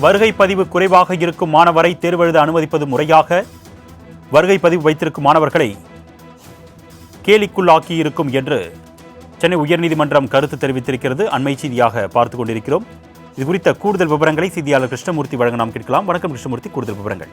வருகை பதிவு குறைவாக இருக்கும் மாணவரை தேர்வெழுத அனுமதிப்பது முறையாக வருகை பதிவு வைத்திருக்கும் மாணவர்களை கேலிக்குள்ளாக்கி இருக்கும் என்று சென்னை உயர்நீதிமன்றம் கருத்து தெரிவித்திருக்கிறது. அண்மை செய்தியாக பார்த்துக் கொண்டிருக்கிறோம். இது குறித்த கூடுதல் விவரங்களை செய்தியாளர் கிருஷ்ணமூர்த்தி வழங்க நாம் கேட்கலாம். வணக்கம் கிருஷ்ணமூர்த்தி. கூடுதல் விவரங்கள்.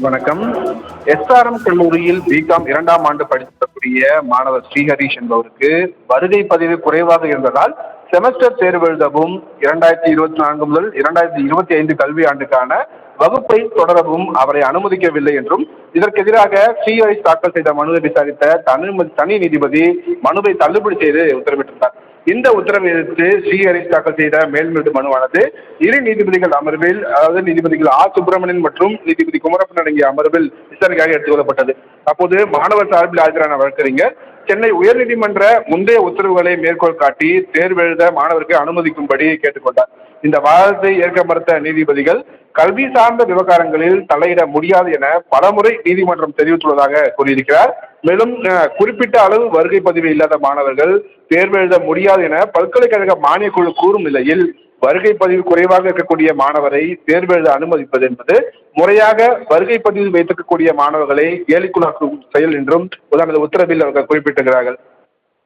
வணக்கம். எஸ்ஆர்எம் கல்லூரியில் பிகாம் இரண்டாம் ஆண்டு படிக்கக்கூடிய மாணவர் ஸ்ரீஹரிஷ் என்பவருக்கு வருகை பதிவு குறைவாக இருந்ததால் செமஸ்டர் தேர்வு எழுதவும் இரண்டாயிரத்தி இருபத்தி நான்கு முதல் இரண்டாயிரத்தி இருபத்தி ஐந்து கல்வி ஆண்டுக்கான வகுப்பை தொடரவும் அவரை அனுமதிக்கவில்லை என்றும் இதற்கு எதிராக சிஐ தாக்கல் செய்த மனுவை விசாரித்த தனி தனி நீதிபதி மனுவை தள்ளுபடி செய்து உத்தரவிட்டிருந்தார். இந்த உத்தரவை எதிர்த்து ஸ்ரீஹரிஷ் தாக்கல் செய்த மேல்முறையீட்டு மனுவானது இரு நீதிபதிகள் அமர்வில் அதாவது நீதிபதிகள் ஆர் சுப்பிரமணியன் மற்றும் நீதிபதி குமரப்பன் அடங்கிய அமர்வில் விசாரணைக்காக எடுத்துக் கொள்ளப்பட்டது அப்போது மாணவர் சார்பில் ஆஜரான வழக்கறிஞர் சென்னை உயர்நீதிமன்ற முந்தைய உத்தரவுகளை மேற்கோள் காட்டி தேர்வெழுத மாணவருக்கு அனுமதிக்கும்படி கேட்டுக்கொண்டார். இந்த வாதத்தை ஏற்க மறுத்த நீதிபதிகள் கல்வி சார்ந்த விவகாரங்களில் தலையிட முடியாது என பலமுறை நீதிமன்றம் தெரிவித்துள்ளதாக கூறியிருக்கிறார். மேலும் குறிப்பிட்ட அளவு வருகை பதிவு இல்லாத மாணவர்கள் தேர்வு எழுத முடியாது என பல்கலைக்கழக மானியக் குழு கூறும் நிலையில் வருகை பதிவு குறைவாக இருக்கக்கூடிய மாணவரை தேர்வு எழுத அனுமதிப்பது என்பது முறையாக வருகை பதிவு வைத்திருக்கக்கூடிய மாணவர்களை ஏலிக்குள்ளாக்கும் செயல் என்றும் உதாரண உத்தரவில் அவர்கள் குறிப்பிட்டிருக்கிறார்கள்.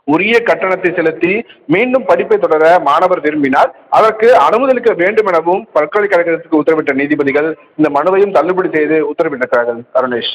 உரிய கட்டணத்தை செலுத்தி மீண்டும் படிப்பை தொடர மாணவர் விரும்பினால் அதற்கு அனுமதிக்க வேண்டும் எனவும் பல்கலைக்கழகத்துக்கு உத்தரவிட்ட நீதிபதிகள் இந்த மனுவையும் தள்ளுபடி செய்து உத்தரவிட்டிருக்கிறார்கள். அருணேஷ்.